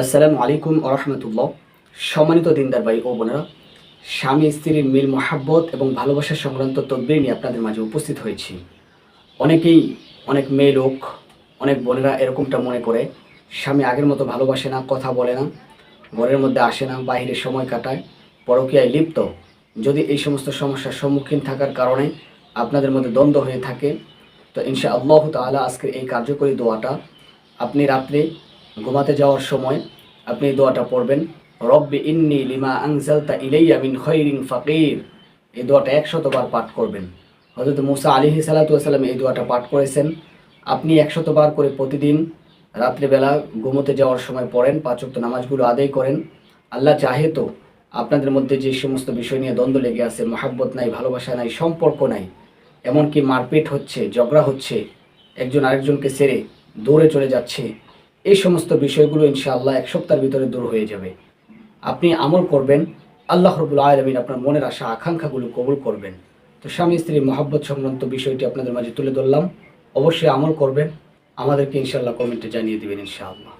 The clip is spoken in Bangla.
আসসালামু আলাইকুম আরহামতুল্লাহ সম্মানিত দিনদার ভাই ও বোনেরা, স্বামী স্ত্রীর মিল, মহাব্বত এবং ভালোবাসা সংক্রান্ত তদবির নিয়ে আপনাদের মাঝে উপস্থিত হয়েছি। অনেকেই অনেক মেয়ে লোক, অনেক বোনেরা এরকমটা মনে করে, স্বামী আগের মতো ভালোবাসে না, কথা বলে না, ঘরের মধ্যে আসে না, বাহিরে সময় কাটায়, পরকীয়ায় লিপ্ত। যদি এই সমস্ত সমস্যার সম্মুখীন থাকার কারণে আপনাদের মধ্যে দ্বন্দ্ব হয়ে থাকে, তো ইনশা আল্লাহ তাআলা আজকের এই কার্যকরী দোয়াটা আপনি রাত্রে ঘুমাতে যাওয়ার সময় আপনি এই দোয়াটা পড়বেন, রব্বি ইন্নি লিমা আনজালতা ইলাইয়া মিন খৈরিন ফাকির। এই দোয়াটা একশতবার পাঠ করবেন। হজরত মুসা আলিহি সালাতাম এই দোয়াটা পাঠ করেছেন। আপনি একশতবার করে প্রতিদিন রাত্রিবেলা ঘুমোতে যাওয়ার সময় পড়েন পাঁচক্ত নামাজগুলো আদায় করেন। আল্লাহ চাহে তো আপনাদের মধ্যে যে সমস্ত বিষয় নিয়ে দ্বন্দ্ব লেগে আছে, মহাব্বত নাই, ভালোবাসা নাই, সম্পর্ক নাই, এমনকি মারপিট হচ্ছে, ঝগড়া হচ্ছে, একজন আরেকজনকে সেরে দৌড়ে চলে যাচ্ছে এই সমস্ত বিষয়গুলো ইনশাআল্লাহ এক সপ্তাহের ভিতরে দূর হয়ে যাবে। আপনি আমল করবেন, আল্লাহ রবুল আলমিন আপনার মনের আশা, আকাঙ্ক্ষাগুলো কবুল করবেন। তো স্বামী স্ত্রীর মহাব্বত সংক্রান্ত বিষয়টি আপনাদের মাঝে তুলে ধরলাম। অবশ্যই আমল করবেন। আমাদেরকে ইনশাআল্লাহ কমেন্টে জানিয়ে দেবেন ইনশাআল্লাহ।